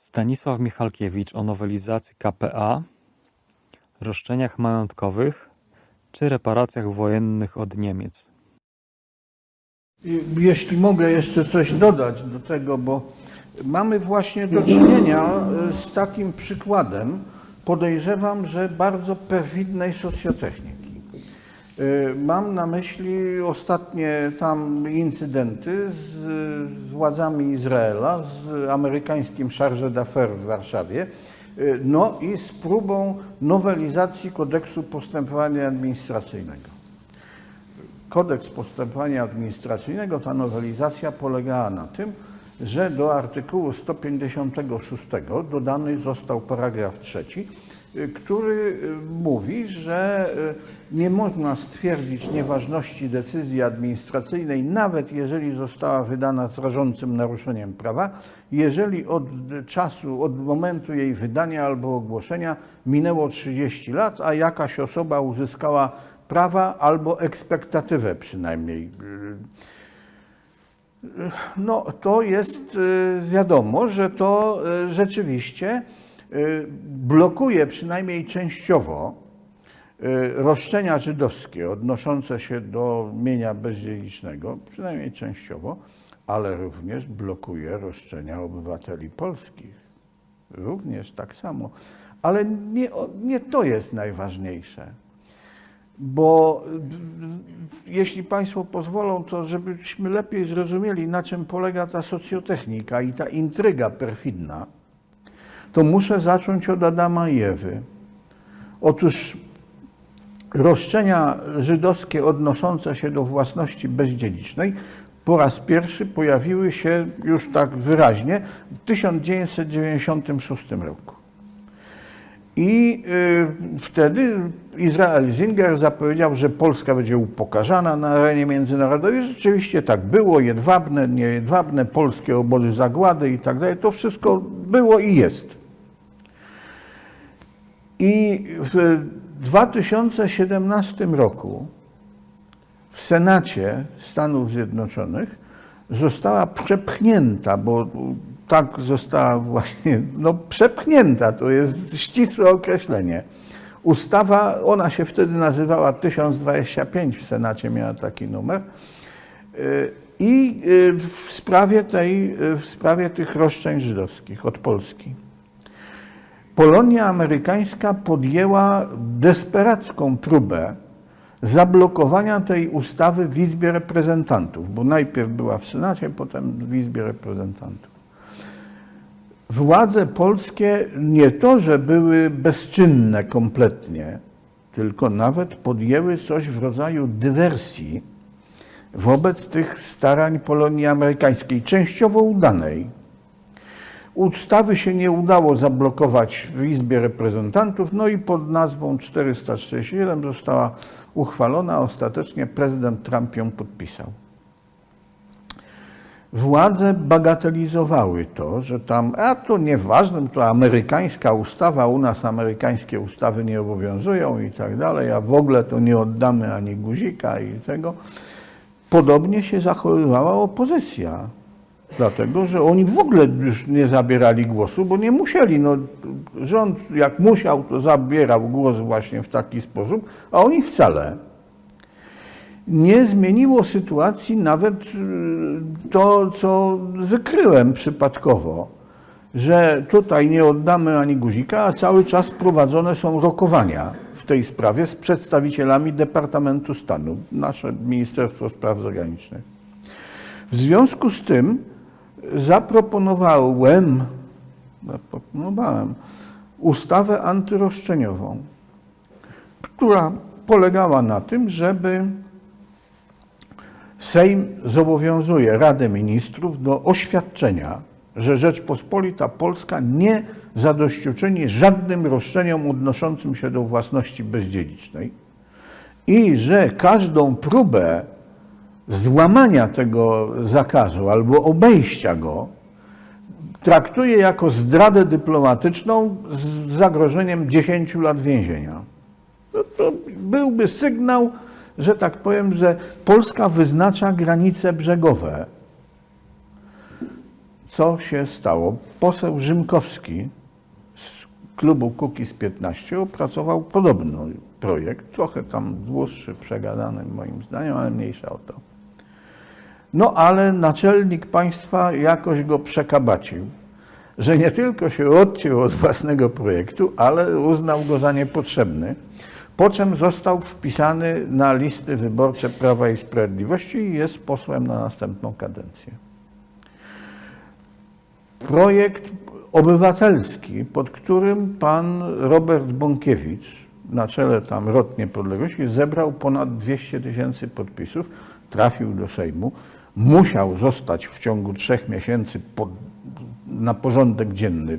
Stanisław Michalkiewicz o nowelizacji k.p.a., roszczeniach majątkowych czy reparacjach wojennych od Niemiec. Jeśli mogę jeszcze coś dodać do tego, bo mamy właśnie do czynienia e, z takim przykładem, podejrzewam, że bardzo perfidnej socjotechniki. E, Mam na myśli ostatnie tam incydenty z, z władzami Izraela, z amerykańskim charge d'affaires w Warszawie, e, no i z próbą nowelizacji kodeksu postępowania administracyjnego. Kodeks postępowania administracyjnego, ta nowelizacja polegała na tym, że do artykułu 156 dodany został paragraf trzeci, y, który y, mówi, że y, nie można stwierdzić nieważności decyzji administracyjnej, nawet jeżeli została wydana z rażącym naruszeniem prawa, jeżeli od czasu, od momentu jej wydania albo ogłoszenia minęło 30 lat, a jakaś osoba uzyskała prawa albo ekspektatywę przynajmniej. No to jest y, wiadomo, że to y, rzeczywiście y, blokuje przynajmniej częściowo y, roszczenia żydowskie odnoszące się do mienia bezdziedzicznego, przynajmniej częściowo, ale również blokuje roszczenia obywateli polskich. Również tak samo. Ale nie, nie to jest najważniejsze. Bo y, jeśli Państwo pozwolą, to żebyśmy lepiej zrozumieli, na czym polega ta socjotechnika i ta intryga perfidna, to muszę zacząć od Adama i Ewy. Otóż roszczenia żydowskie odnoszące się do własności bezdziedzicznej po raz pierwszy pojawiły się już tak wyraźnie w 1996 roku. I y, wtedy Izrael Zinger zapowiedział, że Polska będzie upokarzana na arenie międzynarodowej. Rzeczywiście tak było, jedwabne, niejedwabne, polskie obozy zagłady i tak dalej. To wszystko było i jest. I w 2017 roku w Senacie Stanów Zjednoczonych została przepchnięta, bo tak została właśnie, no przepchnięta, to jest ścisłe określenie. Ustawa, ona się wtedy nazywała 1025, w Senacie miała taki numer. I y, w sprawie tej, w sprawie tych roszczeń żydowskich od Polski. Polonia amerykańska podjęła desperacką próbę zablokowania tej ustawy w Izbie Reprezentantów, bo najpierw była w Senacie, potem w Izbie Reprezentantów. Władze polskie nie to, że były bezczynne kompletnie, tylko nawet podjęły coś w rodzaju dywersji wobec tych starań Polonii amerykańskiej, częściowo udanej. Ustawy się nie udało zablokować w Izbie Reprezentantów, no i pod nazwą 447 została uchwalona. Ostatecznie prezydent Trump ją podpisał. Władze bagatelizowały to, że tam, a to nieważne, to amerykańska ustawa, u nas amerykańskie ustawy nie obowiązują i tak dalej, a w ogóle to nie oddamy ani guzika i tego. Podobnie się zachowywała opozycja. Dlatego, że oni w ogóle już nie zabierali głosu, bo nie musieli. No, rząd jak musiał, to zabierał głos właśnie w taki sposób, a oni wcale. Nie zmieniło sytuacji nawet y, to, co wykryłem przypadkowo, że tutaj nie oddamy ani guzika, a cały czas prowadzone są rokowania w tej sprawie z przedstawicielami Departamentu Stanu, nasze Ministerstwo Spraw Zagranicznych. W związku z tym zaproponowałem, zaproponowałem ustawę antyroszczeniową, która polegała na tym, żeby Sejm zobowiązuje Radę Ministrów do oświadczenia, że Rzeczpospolita Polska nie zadośćuczyni żadnym roszczeniom odnoszącym się do własności bezdziedzicznej i że każdą próbę złamania tego zakazu albo obejścia go traktuje jako zdradę dyplomatyczną z zagrożeniem 10 lat więzienia. No to byłby sygnał, że tak powiem, że Polska wyznacza granice brzegowe. co się stało? Poseł Rzymkowski z klubu Kukiz 15 opracował podobny projekt, trochę tam dłuższy, przegadany moim zdaniem, ale mniejsza o to. No ale naczelnik państwa jakoś go przekabacił, że nie tylko się odciął od własnego projektu, ale uznał go za niepotrzebny, po czym został wpisany na listy wyborcze Prawa i Sprawiedliwości i jest posłem na następną kadencję. Projekt obywatelski, pod którym pan Robert Bąkiewicz, na czele tam Rot Niepodległości, zebrał ponad 200 tysięcy podpisów, trafił do Sejmu, musiał zostać w ciągu trzech miesięcy pod, na porządek dzienny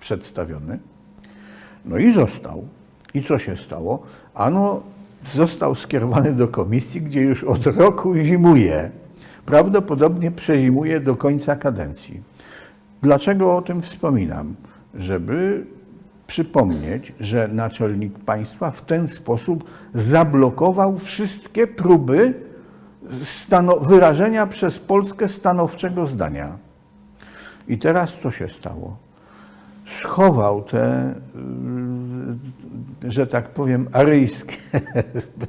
przedstawiony. No i został. I co się stało? Ano został skierowany do komisji, gdzie już od roku zimuje. Prawdopodobnie przezimuje do końca kadencji. Dlaczego o tym wspominam? Żeby przypomnieć, że naczelnik państwa w ten sposób zablokował wszystkie próby wyrażenia przez Polskę stanowczego zdania. I teraz co się stało? Schował te, y, że tak powiem, aryjskie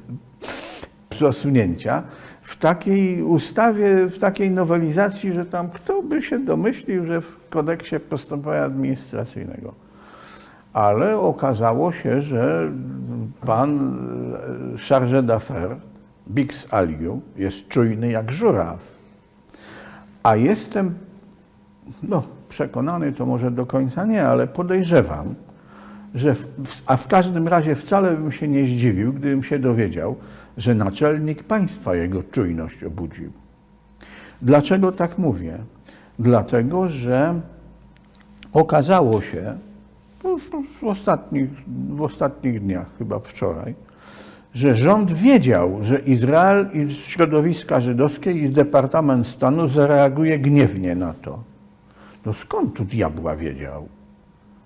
przesunięcia w takiej ustawie, w takiej nowelizacji, że tam kto by się domyślił, że w kodeksie postępowania administracyjnego. Ale okazało się, że pan e, chargé d'affaires, Bix Aliu, jest czujny jak żuraw. A jestem, no przekonany to może do końca nie, ale podejrzewam, że, w, a w każdym razie wcale bym się nie zdziwił, gdybym się dowiedział, że naczelnik państwa jego czujność obudził. Dlaczego tak mówię? Dlatego, że okazało się no, w- ostatnich, w ostatnich dniach, chyba wczoraj, że rząd wiedział, że Izrael i środowiska żydowskie i Departament Stanu zareaguje gniewnie na to. No skąd tu diabła wiedział?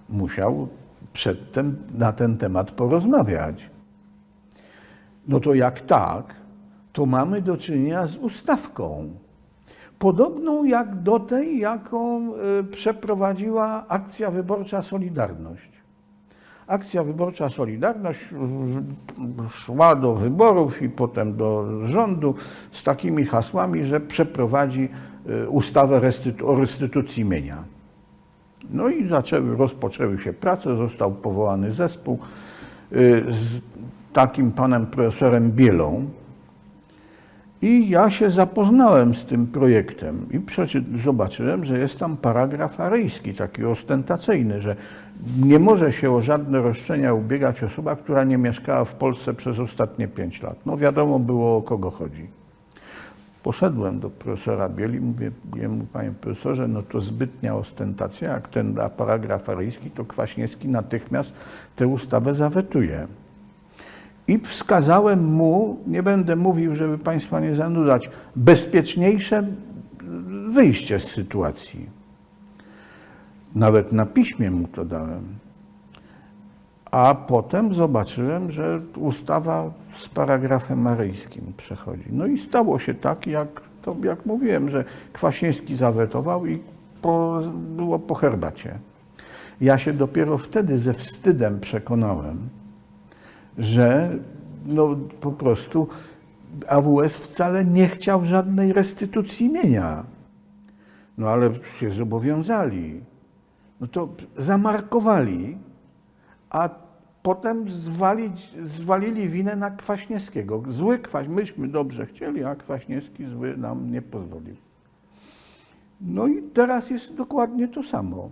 Musiał przedtem na ten temat porozmawiać. No to jak tak, to mamy do czynienia z ustawką. Podobną jak do tej, jaką y, przeprowadziła akcja wyborcza Solidarność. Akcja wyborcza Solidarność szła do wyborów i potem do rządu z takimi hasłami, że przeprowadzi y, ustawę restytu- o restytucji mienia. No i zaczęły, rozpoczęły się prace, został powołany zespół y, z takim panem profesorem Bielą. I ja się zapoznałem z tym projektem i zobaczyłem, że jest tam paragraf aryjski, taki ostentacyjny, że nie może się o żadne roszczenia ubiegać osoba, która nie mieszkała w Polsce przez ostatnie pięć lat. No wiadomo było o kogo chodzi. Poszedłem do profesora Bieli, mówię jemu, panie profesorze, no to zbytnia ostentacja, jak ten paragraf aryjski, to Kwaśniewski natychmiast tę ustawę zawetuje. I wskazałem mu, nie będę mówił, żeby Państwa nie zanudzać, bezpieczniejsze wyjście z sytuacji. Nawet na piśmie mu to dałem. A potem zobaczyłem, że ustawa z paragrafem maryjskim przechodzi. No i stało się tak, jak, to, jak mówiłem, że Kwaśniewski zawetował i po, było po herbacie. Ja się dopiero wtedy ze wstydem przekonałem, że no, po prostu AWS wcale nie chciał żadnej restytucji mienia. No ale się zobowiązali. No to zamarkowali, a potem zwalić, zwalili winę na Kwaśniewskiego. Zły Kwaś, myśmy dobrze chcieli, a Kwaśniewski zły nam nie pozwolił. No i teraz jest dokładnie to samo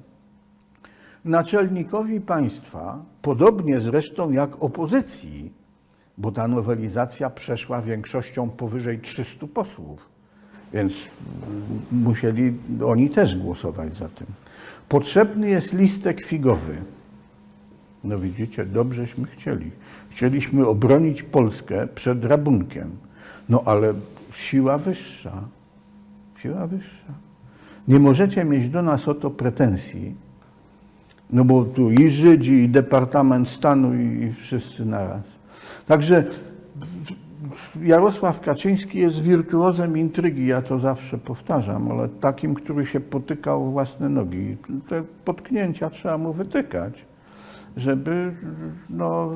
naczelnikowi państwa, podobnie zresztą jak opozycji, bo ta nowelizacja przeszła większością powyżej 300 posłów, więc musieli oni też głosować za tym. Potrzebny jest listek figowy. No widzicie, dobrześmy chcieli. Chcieliśmy obronić Polskę przed rabunkiem. No ale siła wyższa, siła wyższa. Nie możecie mieć do nas o to pretensji, no bo tu i Żydzi, i Departament Stanu, i, wszyscy naraz. Także Jarosław Kaczyński jest wirtuozem intrygi, ja to zawsze powtarzam, ale takim, który się potykał własne nogi. Te potknięcia trzeba mu wytykać, żeby no,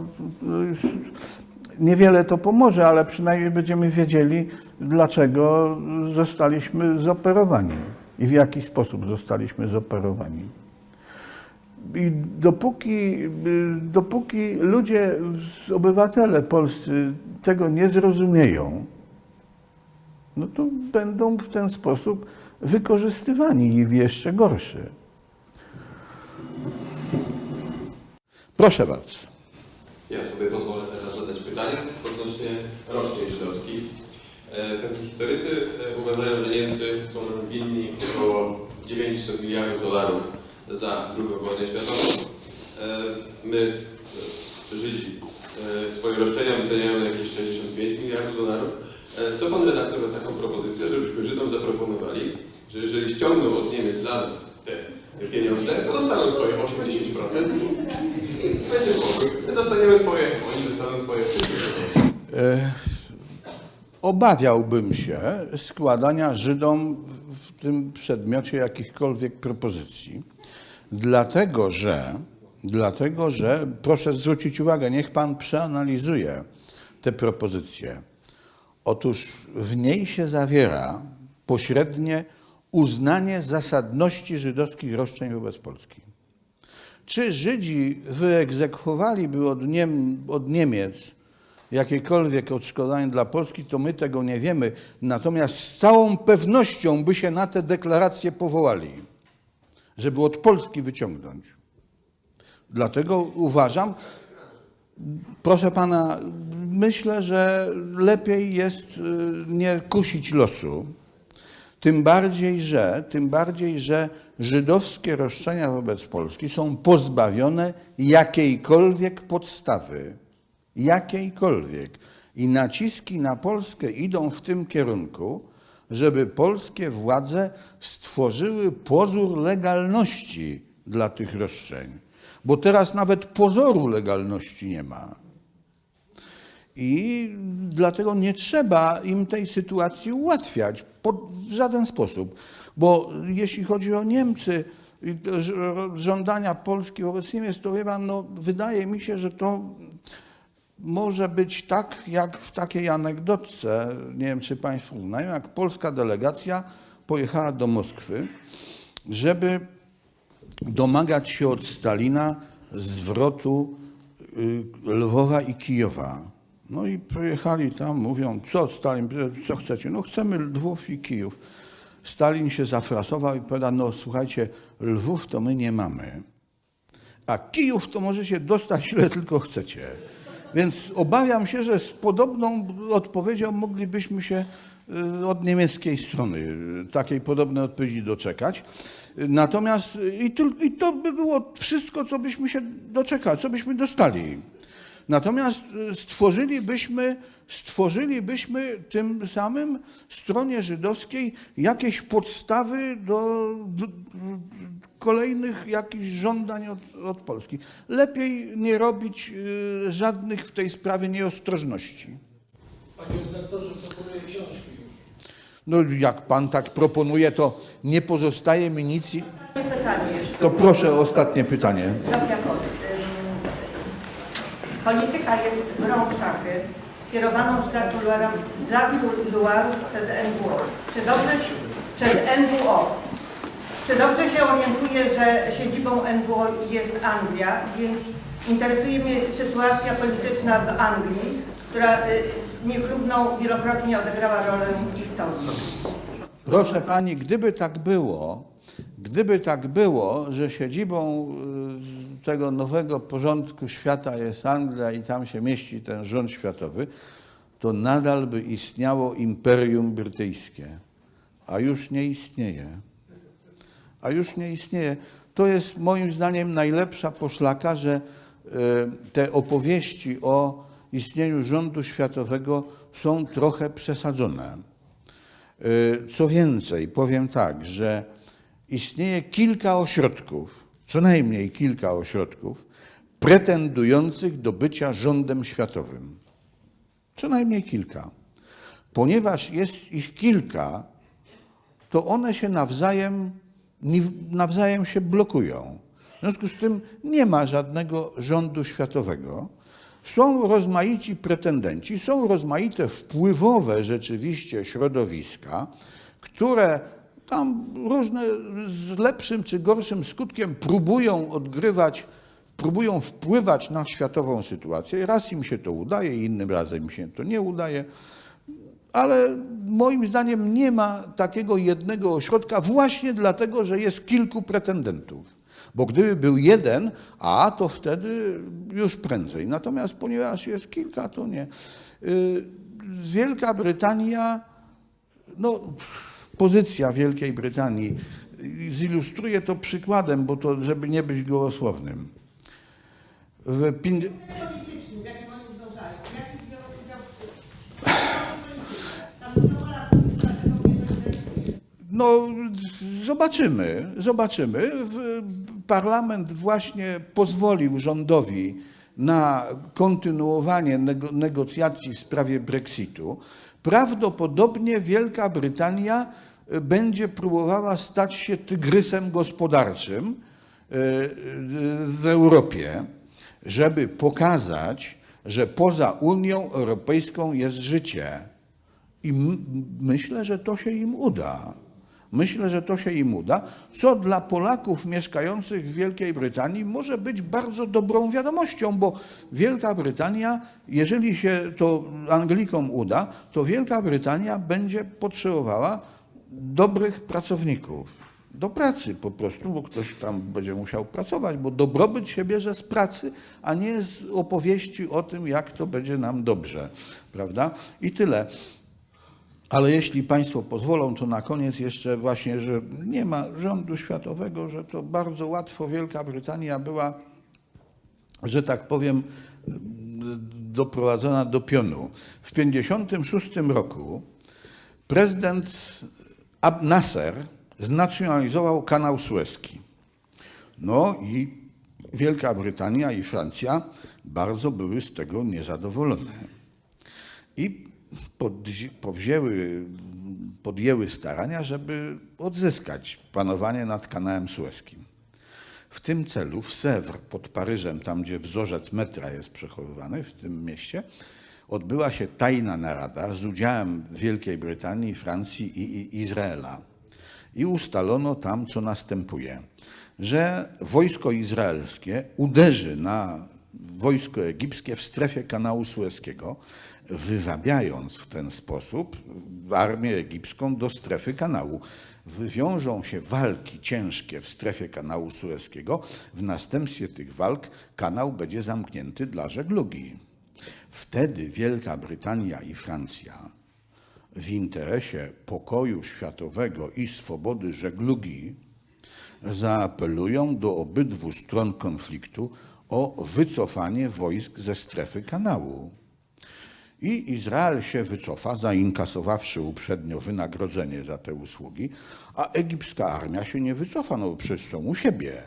niewiele to pomoże, ale przynajmniej będziemy wiedzieli, dlaczego zostaliśmy zoperowani i w jaki sposób zostaliśmy zoperowani. I dopóki, y, dopóki ludzie, obywatele polscy tego nie zrozumieją, no to będą w ten sposób wykorzystywani i w jeszcze gorszy. Proszę bardzo. Ja sobie pozwolę teraz zadać pytanie odnośnie roszczeń żydowskich. E, Pewni historycy e, uważają, że Niemcy są winni około 900 miliardów dolarów za II wojnę światową. E, My, e, Żydzi, e, swoje roszczenia wyceniają na jakieś 65 miliardów dolarów. Co pan redaktor ma taką propozycję, żebyśmy Żydom zaproponowali, że jeżeli ściągną od Niemiec dla nas te pieniądze, to dostaną swoje 8-10% i będzie spokój. My dostaniemy swoje, oni dostaną swoje. Obawiałbym się składania Żydom w tym przedmiocie jakichkolwiek propozycji, dlatego że, dlatego że, proszę zwrócić uwagę, niech Pan przeanalizuje te propozycje. Otóż w niej się zawiera pośrednie uznanie zasadności żydowskich roszczeń wobec Polski. Czy Żydzi wyegzekwowaliby od, Niem, od Niemiec jakiekolwiek odszkodowanie dla Polski, to my tego nie wiemy. Natomiast z całą pewnością by się na te deklaracje powołali, żeby od Polski wyciągnąć. Dlatego uważam, proszę pana, myślę, że lepiej jest y, nie kusić losu. Tym bardziej, że, tym bardziej, że żydowskie roszczenia wobec Polski są pozbawione jakiejkolwiek podstawy. Jakiejkolwiek. I naciski na Polskę idą w tym kierunku, żeby polskie władze stworzyły pozór legalności dla tych roszczeń. Bo teraz nawet pozoru legalności nie ma. I dlatego nie trzeba im tej sytuacji ułatwiać w żaden sposób. Bo jeśli chodzi o Niemcy, żądania Polski wobec Niemiec, to pan, no, wydaje mi się, że to może być tak, jak w takiej anegdotce, nie wiem czy Państwo znają, jak polska delegacja pojechała do Moskwy, żeby domagać się od Stalina zwrotu y, Lwowa i Kijowa. No i pojechali tam, mówią, co Stalin, co chcecie? No chcemy Lwów i Kijów. Stalin się zafrasował i powiedział, no słuchajcie, Lwów to my nie mamy, a Kijów to możecie dostać ile tylko chcecie. Więc obawiam się, że z podobną odpowiedzią moglibyśmy się y, od niemieckiej strony y, takiej podobnej odpowiedzi doczekać. Natomiast y, i, tyl- i to by było wszystko, co byśmy się doczekali, co byśmy dostali. Natomiast y, stworzylibyśmy, stworzylibyśmy tym samym stronie żydowskiej jakieś podstawy do, do, do kolejnych jakichś żądań od, od Polski. Lepiej nie robić y, żadnych w tej sprawie nieostrożności. Panie redaktorze, proponuję książki już. No jak pan tak proponuje, to nie pozostaje mi nic. i- Pytanie jeszcze. To proszę o ostatnie pytanie. Polityka jest grą w szachy, kierowaną za kuluarów przez NWO. Czy dobrze, się- przez NWO. Czy dobrze się orientuję, że siedzibą NWO jest Anglia, więc interesuje mnie sytuacja polityczna w Anglii, która y, niechlubną wielokrotnie odegrała rolę historii. Proszę pani, gdyby tak było, gdyby tak było, że siedzibą y, tego nowego porządku świata jest Anglia i tam się mieści ten rząd światowy, to nadal by istniało Imperium Brytyjskie. A już nie istnieje. A już nie istnieje. To jest moim zdaniem najlepsza poszlaka, że y, te opowieści o istnieniu rządu światowego są trochę przesadzone. Y, Co więcej, powiem tak, że istnieje kilka ośrodków, co najmniej kilka ośrodków, pretendujących do bycia rządem światowym. Co najmniej kilka. Ponieważ jest ich kilka, to one się nawzajem, nawzajem się blokują. W związku z tym nie ma żadnego rządu światowego. Są rozmaici pretendenci, są rozmaite wpływowe rzeczywiście środowiska, które tam różne z lepszym czy gorszym skutkiem próbują odgrywać, próbują wpływać na światową sytuację. Raz im się to udaje, innym razem im się to nie udaje ale moim zdaniem nie ma takiego jednego ośrodka właśnie dlatego, że jest kilku pretendentów. Bo gdyby był jeden, a to wtedy już prędzej. Natomiast ponieważ jest kilka, to nie. Y, Wielka Brytania, no, pozycja Wielkiej Brytanii, zilustruję to przykładem, bo to, żeby nie być gołosłownym. W pin-. No, zobaczymy, zobaczymy. Parlament właśnie pozwolił rządowi na kontynuowanie nego, negocjacji w sprawie Brexitu. Prawdopodobnie Wielka Brytania będzie próbowała stać się tygrysem gospodarczym y, y, w Europie, żeby pokazać, że poza Unią Europejską jest życie. I myślę, że to się im uda. Myślę, że to się im uda, co dla Polaków mieszkających w Wielkiej Brytanii może być bardzo dobrą wiadomością, bo Wielka Brytania, jeżeli się to Anglikom uda, to Wielka Brytania będzie potrzebowała dobrych pracowników. Do pracy po prostu, bo ktoś tam będzie musiał pracować, bo dobrobyt się bierze z pracy, a nie z opowieści o tym, jak to będzie nam dobrze. Prawda? I tyle. Ale jeśli Państwo pozwolą, to na koniec jeszcze właśnie, że nie ma rządu światowego, że to bardzo łatwo Wielka Brytania była, że tak powiem, doprowadzona do pionu. W 1956 roku prezydent Nasser znacjonalizował kanał Suezki. No i Wielka Brytania i Francja bardzo były z tego niezadowolone i powzięły, podjęły starania, żeby odzyskać panowanie nad kanałem sueskim. W tym celu w Sèvres pod Paryżem, tam gdzie wzorzec metra jest przechowywany, w tym mieście, odbyła się tajna narada z udziałem Wielkiej Brytanii, Francji i, Izraela. I ustalono tam, co następuje, że wojsko izraelskie uderzy na wojsko egipskie w strefie kanału sueskiego, wywabiając w ten sposób armię egipską do strefy kanału. Wywiążą się walki ciężkie w strefie kanału sueskiego. W następstwie tych walk kanał będzie zamknięty dla żeglugi. Wtedy Wielka Brytania i Francja w interesie pokoju światowego i swobody żeglugi zaapelują do obydwu stron konfliktu o wycofanie wojsk ze strefy kanału. I Izrael się wycofa, zainkasowawszy uprzednio wynagrodzenie za te usługi, a egipska armia się nie wycofa, no przecież są u siebie.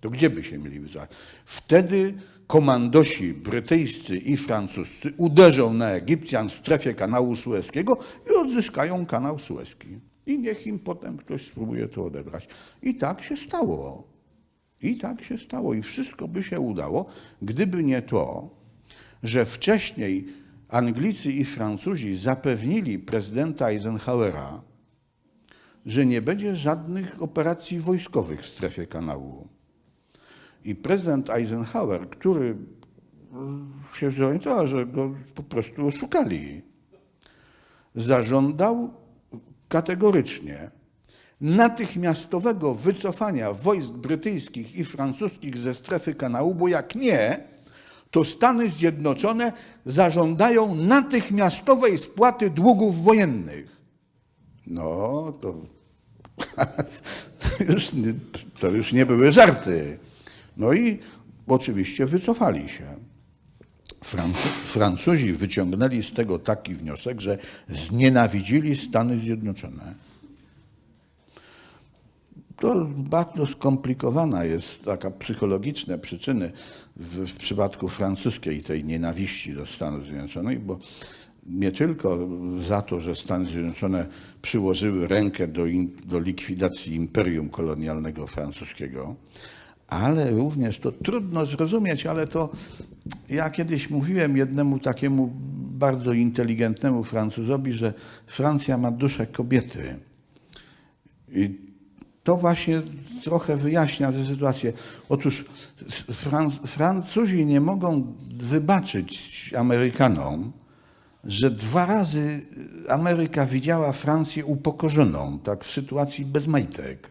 To gdzie by się mieli wycofać? Wtedy komandosi brytyjscy i francuscy uderzą na Egipcjan w strefie kanału sueskiego i odzyskają kanał sueski. I niech im potem ktoś spróbuje to odebrać. I tak się stało. I tak się stało. I wszystko by się udało, gdyby nie to, że wcześniej Anglicy i Francuzi zapewnili prezydenta Eisenhowera, że nie będzie żadnych operacji wojskowych w strefie kanału. I prezydent Eisenhower, który się zorientował, że go po prostu oszukali, zażądał kategorycznie natychmiastowego wycofania wojsk brytyjskich i francuskich ze strefy kanału, bo jak nie, to Stany Zjednoczone zażądają natychmiastowej spłaty długów wojennych. No, to, to, już, to już nie były żarty. No i oczywiście wycofali się. Francu, Francuzi wyciągnęli z tego taki wniosek, że znienawidzili Stany Zjednoczone. To bardzo skomplikowana jest taka psychologiczne przyczyny w, w przypadku francuskiej tej nienawiści do Stanów Zjednoczonych, bo nie tylko za to, że Stany Zjednoczone przyłożyły rękę do, in, do likwidacji imperium kolonialnego francuskiego, ale również to trudno zrozumieć, ale to ja kiedyś mówiłem jednemu takiemu bardzo inteligentnemu Francuzowi, że Francja ma duszę kobiety. I to właśnie trochę wyjaśnia tę sytuację. Otóż Fran Francuzi nie mogą wybaczyć Amerykanom, że dwa razy Ameryka widziała Francję upokorzoną, tak w sytuacji bez majtek.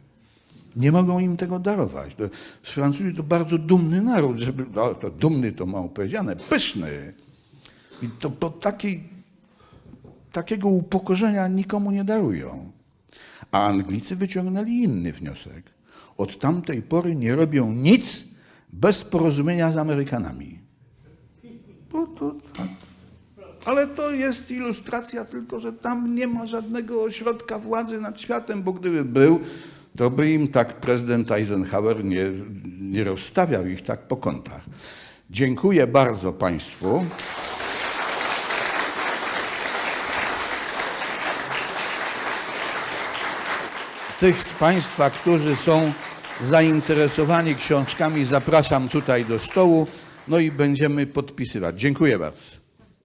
Nie mogą im tego darować. To, Francuzi to bardzo dumny naród, żeby, no, to dumny to mało powiedziane, pyszny. I to po takiej, takiego upokorzenia nikomu nie darują. A Anglicy wyciągnęli inny wniosek. Od tamtej pory nie robią nic bez porozumienia z Amerykanami. To, tak. Ale to jest ilustracja tylko, że tam nie ma żadnego ośrodka władzy nad światem, bo gdyby był, to by im tak prezydent Eisenhower nie, nie rozstawiał ich tak po kątach. Dziękuję bardzo Państwu. Tych z Państwa, którzy są zainteresowani książkami, zapraszam tutaj do stołu, no i będziemy podpisywać. Dziękuję bardzo.